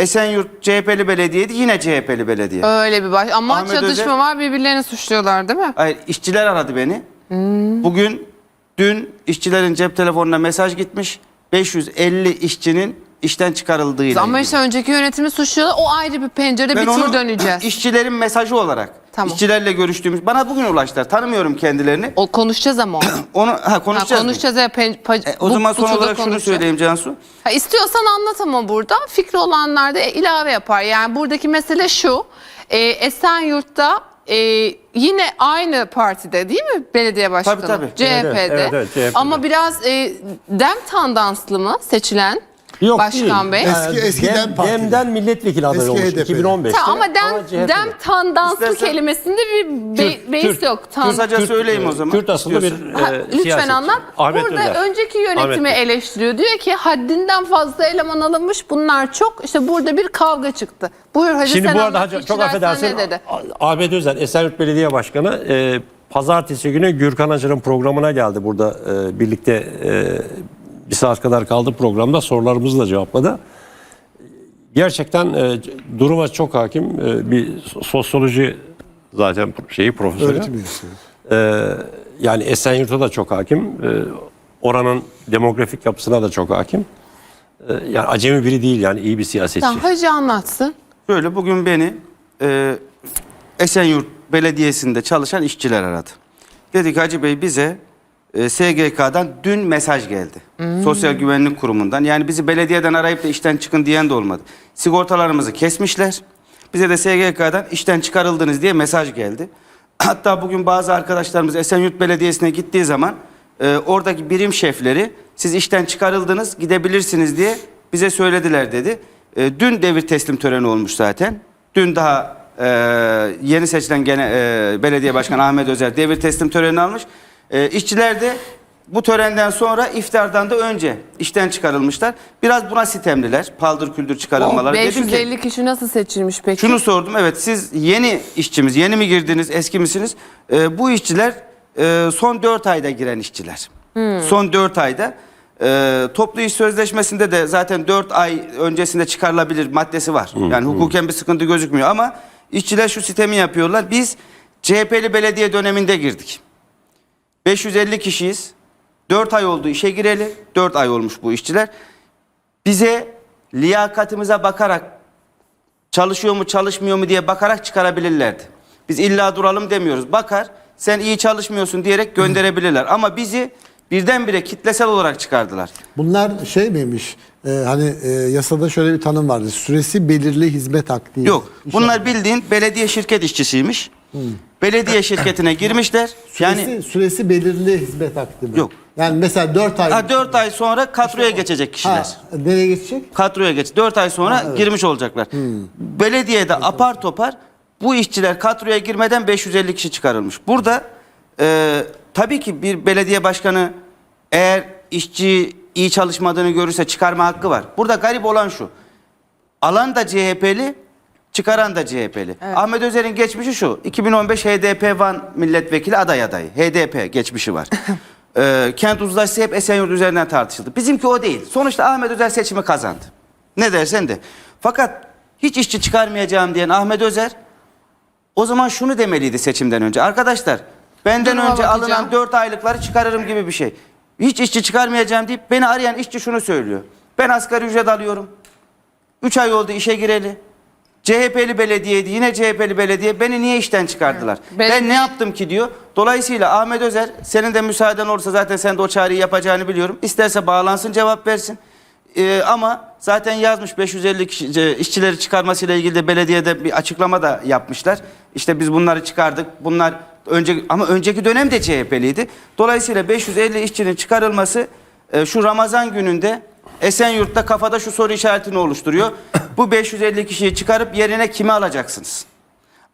Esenyurt CHP'li belediyeydi yine CHP'li belediye. Öyle bir baş. Ama Ahmet çatışma Özel- var birbirlerini suçluyorlar değil mi? Hayır işçiler aradı beni. Hmm. Bugün dün işçilerin cep telefonuna mesaj gitmiş. 550 işçinin işten çıkarıldığıyla Ama ilgili. işte önceki yönetimi suçluyorlar. O ayrı bir pencerede bir tur onu döneceğiz. işçilerin mesajı olarak Tamam. işçilerle görüştüğümüz bana bugün ulaştılar. Tanımıyorum kendilerini. O konuşacağız ama onu. Onu ha Ha, konuşacağız. mı? konuşacağız ya. pen- pa- E, o bu- zaman son olarak şunu söyleyeyim Cansu. Ha, istiyorsan anlat ama burada. Fikri olanlar da ilave yapar. Yani buradaki mesele şu. E, Esenyurt'ta e, yine aynı partide değil mi belediye başkanı? Tabii, tabii. CHP'de. Evet, evet, evet, CHP'de. Ama biraz e, dem tandanslı mı seçilen Yok başkan değil. bey? Eski- eskiden Dem- partili. Dem'den milletvekili adayı Eski olmuş HDP'li. 2015'te. Tamam, ama dem, Ama CHP'de. dem tandanslı İstersen- kelimesinde bir be, Kürt, beis Kürt, yok. Tan- Kısaca söyleyeyim o zaman. Kürt asıllı bir. Ha, e, lütfen siyasetçi. anlat. Ahmet Burada Özer. önceki Ahmet yönetimi Bey. eleştiriyor. Diyor ki haddinden fazla eleman alınmış. Bunlar çok. İşte burada bir kavga çıktı. Buyur hadi Şimdi sen bu arada anlat. hacı- çok sana affedersin Ne dedi? Ah- Ahmet Özer Esenyurt Belediye Başkanı e, pazartesi günü Gürkan Acır'ın programına geldi burada e, birlikte e, bir saat kadar kaldı programda sorularımızı da cevapladı. Gerçekten e, duruma çok hakim e, bir sosyoloji zaten şeyi profesörü. Öğretim üyesi. E, yani Esenyurt'a da çok hakim. E, oranın demografik yapısına da çok hakim. E, yani acemi biri değil yani iyi bir siyasetçi. Tamam hacı anlatsın. Şöyle bugün beni e, Esenyurt Belediyesi'nde çalışan işçiler aradı. Dedi ki Hacı Bey bize e, SGK'dan dün mesaj geldi. Sosyal Güvenlik Kurumu'ndan. Yani bizi belediyeden arayıp da işten çıkın diyen de olmadı. Sigortalarımızı kesmişler. Bize de SGK'dan işten çıkarıldınız diye mesaj geldi. Hatta bugün bazı arkadaşlarımız Esenyurt Belediyesi'ne gittiği zaman e, oradaki birim şefleri siz işten çıkarıldınız gidebilirsiniz diye bize söylediler dedi. E, dün devir teslim töreni olmuş zaten. Dün daha e, yeni seçilen gene e, belediye başkanı Ahmet Özer devir teslim töreni almış. E, işçiler de bu törenden sonra iftardan da önce işten çıkarılmışlar. Biraz buna sitemliler. Paldır küldür çıkarılmaları. Dedim ki, 550 kişi nasıl seçilmiş peki? şunu sordum. Evet siz yeni işçimiz, yeni mi girdiniz, eski misiniz? Ee, bu işçiler e, son 4 ayda giren işçiler. Son 4 ayda. E, toplu iş sözleşmesinde de zaten 4 ay öncesinde çıkarılabilir maddesi var. Yani hukuken bir sıkıntı gözükmüyor ama işçiler şu sistemi yapıyorlar. Biz CHP'li belediye döneminde girdik. 550 kişiyiz. 4 ay oldu işe gireli. 4 ay olmuş bu işçiler. Bize liyakatimize bakarak çalışıyor mu çalışmıyor mu diye bakarak çıkarabilirlerdi. Biz illa duralım demiyoruz. Bakar sen iyi çalışmıyorsun diyerek gönderebilirler. Ama bizi birdenbire kitlesel olarak çıkardılar. Bunlar şey miymiş? e, hani e, yasada şöyle bir tanım vardı. Süresi belirli hizmet hakkı. Yok. Bunlar bildiğin belediye şirket işçisiymiş. Belediye şirketine girmişler. yani Yani süresi, süresi belirli hizmet hakkı mı? Yok. Yani mesela 4 ay. ha, 4 ay sonra kadroya geçecek kişiler. Ha, nereye geçecek? kadroya geç. 4 ay sonra girmiş olacaklar. Belediyede apar topar bu işçiler kadroya girmeden 550 kişi çıkarılmış. Burada e, tabii ki bir belediye başkanı eğer işçi iyi çalışmadığını görürse çıkarma hakkı var. Burada garip olan şu. Alan da CHP'li, çıkaran da CHP'li. Ahmet Özer'in geçmişi şu. 2015 HDP Van milletvekili aday adayı. HDP geçmişi var. Ee, kent uzlaşısı hep Esenyurt üzerinden tartışıldı. Bizimki o değil. Sonuçta Ahmet Özer seçimi kazandı. Ne dersen de. Fakat hiç işçi çıkarmayacağım diyen Ahmet Özer o zaman şunu demeliydi seçimden önce. Arkadaşlar benden Duruma önce bakacağım. alınan 4 aylıkları çıkarırım gibi bir şey. Hiç işçi çıkarmayacağım deyip beni arayan işçi şunu söylüyor. Ben asgari ücret alıyorum. 3 ay oldu işe gireli. CHP'li belediyeydi yine CHP'li belediye beni niye işten çıkardılar? Ben Belediye- ne yaptım ki diyor. Dolayısıyla Ahmet Özer senin de müsaaden olursa zaten sen de o çağrıyı yapacağını biliyorum. İsterse bağlansın cevap versin. Ee, ama zaten yazmış 550 kişi, işçileri çıkarmasıyla ilgili de belediyede bir açıklama da yapmışlar. İşte biz bunları çıkardık. Bunlar önce ama önceki dönem de CHP'liydi. Dolayısıyla 550 işçinin çıkarılması e, şu Ramazan gününde Esenyurt'ta kafada şu soru işaretini oluşturuyor. Bu 550 kişiyi çıkarıp yerine kimi alacaksınız?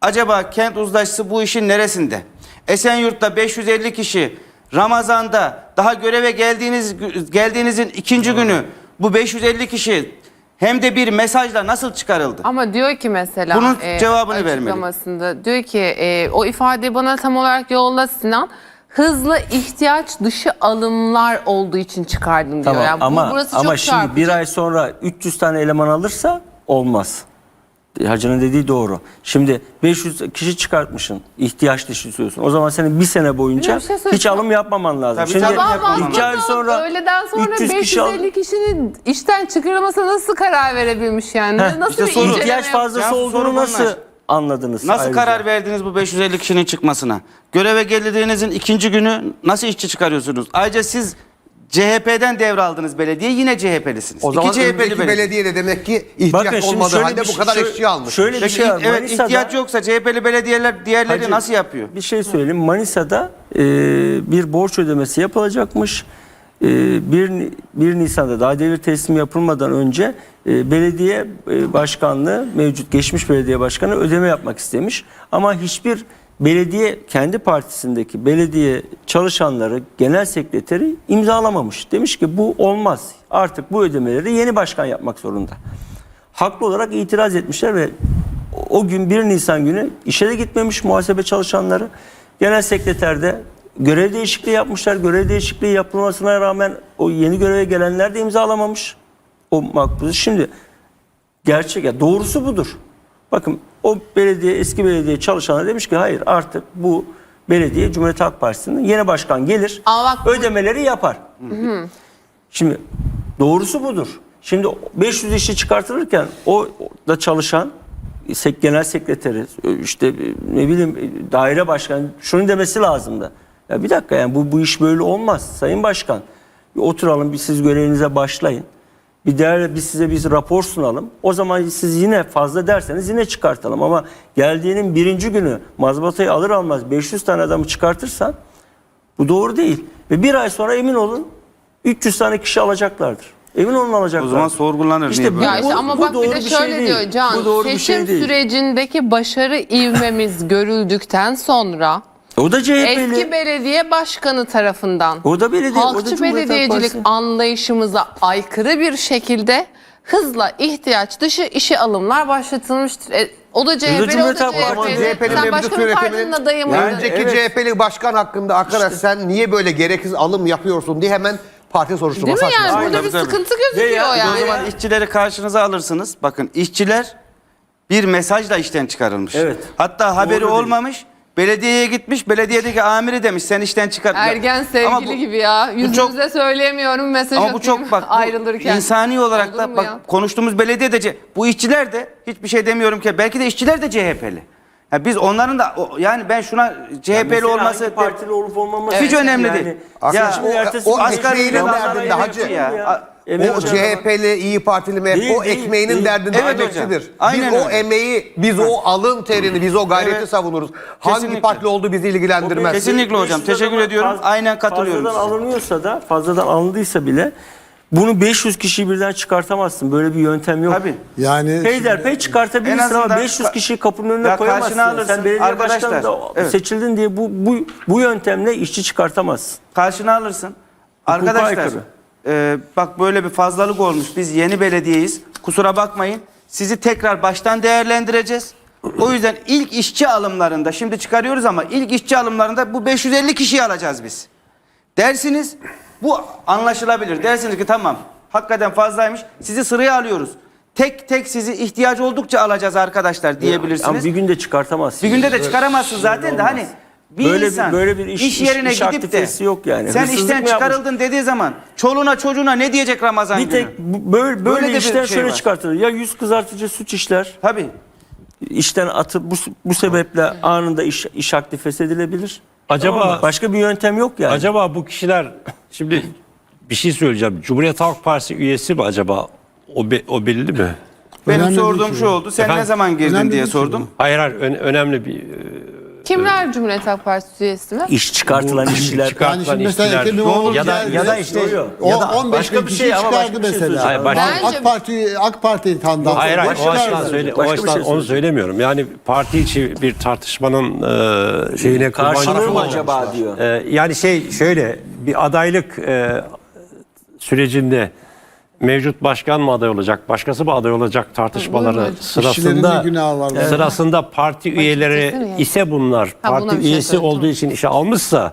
Acaba kent uzlaşısı bu işin neresinde? Esenyurt'ta 550 kişi Ramazan'da daha göreve geldiğiniz geldiğinizin ikinci günü bu 550 kişi hem de bir mesajla nasıl çıkarıldı? Ama diyor ki mesela Bunun cevabını vermeli. açıklamasında diyor ki e, o ifadeyi bana tam olarak yolla Sinan. Hızlı ihtiyaç dışı alımlar olduğu için çıkardım diyor. Tamam Yani bu- ama burası ama çok şimdi çarpıcı. bir ay sonra 300 tane eleman alırsa olmaz. Hacı'nın dediği doğru. Şimdi 500 kişi çıkartmışsın. ihtiyaç düşünüyorsun. O zaman senin bir sene boyunca Bir şey hiç söyleyeceğim. alım yapmaman lazım. Tabii, Şimdi tabii. Sabah iki ay sonra öğleden sonra 300 kişi al- 550 kişinin işten çıkarılmasına nasıl karar verebilmiş yani? Heh, nasıl işte bir sorun. inceleme ihtiyaç yapmış? fazlası Ya, sorun olduğunu nasıl bunlar. Anladınız? Nasıl ayrıca? karar verdiniz bu 550 kişinin çıkmasına? Göreve geldiğinizin ikinci günü nasıl işçi çıkarıyorsunuz? Ayrıca siz CHP'den devraldınız belediye yine CHP'lisiniz. O zaman İki CHP'li belediye. belediye de demek ki ihtiyaç Bakın şimdi olmadığı şöyle halde bir bu şey- kadar işçi almış. Şöyle bir Peki, şey var. evet Manisa'da- ihtiyaç yoksa CHP'li belediyeler diğerleri Hacı, nasıl yapıyor? Bir şey söyleyeyim. Manisa'da e, bir borç ödemesi yapılacakmış. E, 1, 1 Nisan'da daha devir teslimi yapılmadan önce e, belediye e, başkanlığı mevcut geçmiş belediye başkanı ödeme yapmak istemiş. Ama hiçbir belediye kendi partisindeki belediye çalışanları genel sekreteri imzalamamış. Demiş ki bu olmaz. Artık bu ödemeleri yeni başkan yapmak zorunda. Haklı olarak itiraz etmişler ve o gün 1 Nisan günü işe de gitmemiş muhasebe çalışanları. Genel sekreterde görev değişikliği yapmışlar. Görev değişikliği yapılmasına rağmen o yeni göreve gelenler de imzalamamış. O makbuzu. Şimdi gerçek ya doğrusu budur. Bakın o belediye eski belediye çalışanlar demiş ki hayır artık bu belediye Cumhuriyet Halk Partisi'nin yeni başkan gelir Ama bak ödemeleri yapar. Şimdi doğrusu budur. Şimdi 500 işçi çıkartılırken o da çalışan genel sekreteri işte ne bileyim daire başkanı şunu demesi lazımdı. Ya bir dakika yani bu bu iş böyle olmaz sayın başkan. Bir oturalım bir siz görevinize başlayın. Bir değerli biz size bir rapor sunalım. O zaman siz yine fazla derseniz yine çıkartalım. Ama geldiğinin birinci günü mazbatayı alır almaz 500 tane adamı çıkartırsan bu doğru değil. Ve bir ay sonra emin olun 300 tane kişi alacaklardır. Emin olun alacaklardır. O zaman sorgulanır İşte niye bu- böyle? Ya işte ama bu bak bir doğru de bir şey şöyle değil. diyor Can. Bu doğru bir seçim şey değil. sürecindeki başarı ivmemiz görüldükten sonra O da CHP'li. eski belediye başkanı tarafından O da belediye. o da halkçı Cumhuriyet Halk belediyecilik Partisi. anlayışımıza aykırı bir şekilde hızla ihtiyaç dışı işe alımlar başlatılmıştır. E, o da CHP'li, o da Cumhuriyet Halk Partisi. CHP'li. CHP'nin Sen mevcut başka bir partinin yönetiminin adayı mıydın? önceki Evet. CHP'li başkan hakkında arkadaş sen niye böyle gereksiz alım yapıyorsun diye hemen parti Değil soruşturması mi yani? Burada bir sıkıntı Ve gözüküyor ya, O yani. zaman işçileri karşınıza alırsınız. Bakın işçiler bir mesajla işten çıkarılmış. Evet. Hatta haberi değil. olmamış. Belediyeye gitmiş. Belediyedeki amiri demiş sen işten çıkar. Ergen sevgili Ama bu- gibi ya. bu çok- Yüzünüze söyleyemiyorum mesaj Ama bu atayım çok bak bu ayrılırken. insani olarak Olur da mu bak ya? konuştuğumuz belediye de C- bu işçiler de hiçbir şey demiyorum ki belki de işçiler de CHP'li. Ya biz onların da o- yani ben şuna CHP'li Mesela olması hangi partili olup olmaması hiç önemli değil. Ya o- o ekmeğinin emeğinin derdinde hacı. ya. Emeği O hocam- CHP'li, İyi Partili, Değil, o değil, ekmeğinin değil. derdinde Evet emekçidir. hocam. Aynen biz o öyle. emeği, biz o alın terini, biz o gayreti Evet. savunuruz. Hangi Kesinlikle. partili olduğu bizi ilgilendirmez. Kesinlikle hocam. 500 Teşekkür adam ediyorum. faz- Aynen katılıyorum Fazladan size. alınıyorsa da fazladan alındıysa bile bunu 500 kişiyi birden çıkartamazsın. Böyle bir yöntem yok. Tabii. Yani Peyderpey En çıkartabilirsin ama azından 500 ka- kişiyi kapının önüne Ya koyamazsın. karşına alırsın. Sen belediye Arkadaşlar, başkanı da evet. seçildin diye bu, bu, bu yöntemle işçi çıkartamazsın. Karşına alırsın. Arkadaşlar aykırı. E, bak böyle bir fazlalık olmuş. Biz yeni belediyeyiz. Kusura bakmayın. Sizi tekrar baştan değerlendireceğiz. O yüzden ilk işçi alımlarında şimdi çıkarıyoruz ama ilk işçi alımlarında bu 550 kişiyi alacağız biz. Dersiniz bu anlaşılabilir. Dersiniz ki tamam hakikaten fazlaymış. Sizi sıraya alıyoruz. Tek tek sizi ihtiyaç oldukça alacağız arkadaşlar diyebilirsiniz. Ama bir günde çıkartamazsın. Bir günde de çıkaramazsın zaten de hani bir Böyle bir- insan böyle bir iş- iş iş- yerine iş gidip de yok yani. sen Hırsızlık işten yapmış? çıkarıldın dediği zaman çoluğuna çocuğuna ne diyecek Ramazan Bir günü? tek bu- böyle, böyle, Böyle de bir işler şey şöyle var. çıkartılır. Ya yüz kızartıcı suç işler. Tabii. işten atıp bu, bu sebeple anında iş, iş aktif feshedilebilir. Acaba- Tamam mı? başka bir yöntem yok yani. Acaba bu kişiler şimdi bir şey söyleyeceğim. Cumhuriyet Halk Partisi üyesi mi acaba? O, be- o belli mi? Benim Önemli sorduğum ki şu bu. oldu. Sen Efendim? ne zaman girdin Önemli diye değil ki sordum. Hayır hayır ön- önemli bir e, Kimler Cumhuriyet Halk Partisi üyesi mi? iş çıkartılan işçiler yani şimdi mesela işçiler- Ekrem Ne İmamoğlu olur ya da- geldi. ya da işte- o ya da 15 başka bin bir kişi şey ama çıkardı başka bir şey mesela. söyleyeceğim. Hayır, başka- Bence- AK Parti AK Parti tanıdan Hayır hayır o çıkardı. açıdan, söyle, o Başka bir açıdan şey onu söylemiyorum. Yani parti içi bir tartışmanın e, şeyine kurban Karşılığı mı acaba diyor. E, yani şey şöyle bir adaylık e, sürecinde mevcut başkan mı aday olacak, başkası mı aday olacak tartışmaları Buyurun İşçilerin sırasında ne günahı var? sırasında parti üyeleri kesin ise bunlar Ha, buna parti bir şey üyesi söyle, olduğu tamam. için işe almışsa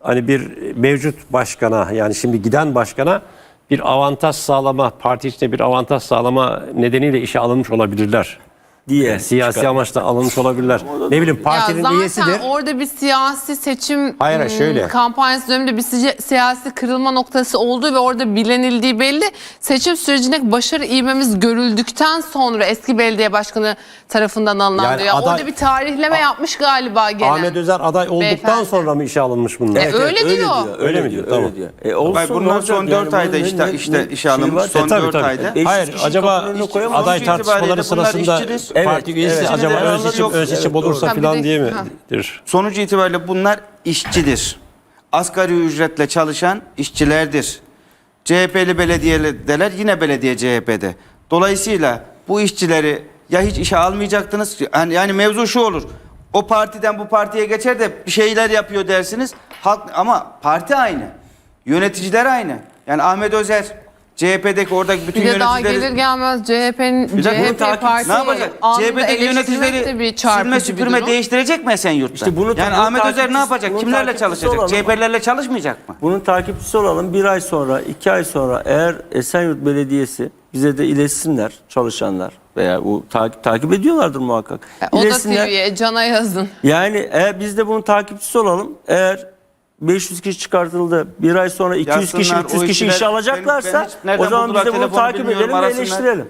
hani bir mevcut başkana yani şimdi giden başkana bir avantaj sağlama, parti içinde bir avantaj sağlama nedeniyle işe alınmış olabilirler. Diye Siyasi çıkar. amaçla alınmış olabilirler. Ne bileyim partinin ya zaten üyesidir. orada bir siyasi seçim Hayır, ım, şöyle. kampanyası döneminde bir siyasi kırılma noktası olduğu ve orada bilenildiği belli. Seçim sürecinde başarı ivmemiz görüldükten sonra eski belediye başkanı tarafından alınan Yani diyor. aday- orada bir tarihleme yapmış galiba gene. Ahmet Özer aday olduktan Beyefendi. sonra mı işe alınmış bunlar? Evet. öyle diyor. Öyle, Öyle mi diyor. diyor? Öyle Tamam. diyor. E, olsun, Hayır, bunlar son yani? dört ayda işte ne- işte ne işe şey alınmış var? son E, tabii, dört tabii. ayda. E, Hayır acaba aday tartışmaları sırasında işçidir. parti Evet, üyesi evet. acaba İçinde de seçim, yok. ön seçim Evet, olursa doğru. falan Ha, bir de- diye ha. midir? Sonuç itibariyle bunlar işçidir. Asgari ücretle çalışan işçilerdir. CHP'li belediyeler yine belediye CHP'de. Dolayısıyla bu işçileri ya hiç işe almayacaktınız. Yani, yani mevzu şu olur. O partiden bu partiye geçer de bir şeyler yapıyor dersiniz. Halk ama parti aynı. Yöneticiler aynı. Yani Ahmet Özer CHP'deki oradaki bütün Bir de daha yöneticileri gelir gelmez CHP'nin Bir dakika, bunu CHP takip- Parti ne yapacak? CHP'deki yöneticileri bir silme çarpıcı bir süpürme durum. değiştirecek mi Esenyurt'ta? İşte bunu- yani Ahmet Özer ne yapacak? bunun Kimlerle takipçisi çalışacak? olalım. CHP'lerle çalışmayacak mı? Bunun takipçisi olalım. Bir ay sonra, iki ay sonra eğer Esenyurt Belediyesi bize de iletsinler çalışanlar veya bu takip takip ediyorlardır muhakkak. O da İletsinler. TV'ye Can'a yazın. Yani eğer biz de bunun takipçisi olalım. Eğer 500 kişi çıkartıldı. Bir ay sonra 200 kişi, Yazsınlar, 300 o kişi işçiler- işe alacaklarsa ben- ben hiç nereden o zaman buldular biz de bunu telefonu takip bilmiyorum, edelim ve arasınlar. eleştirelim.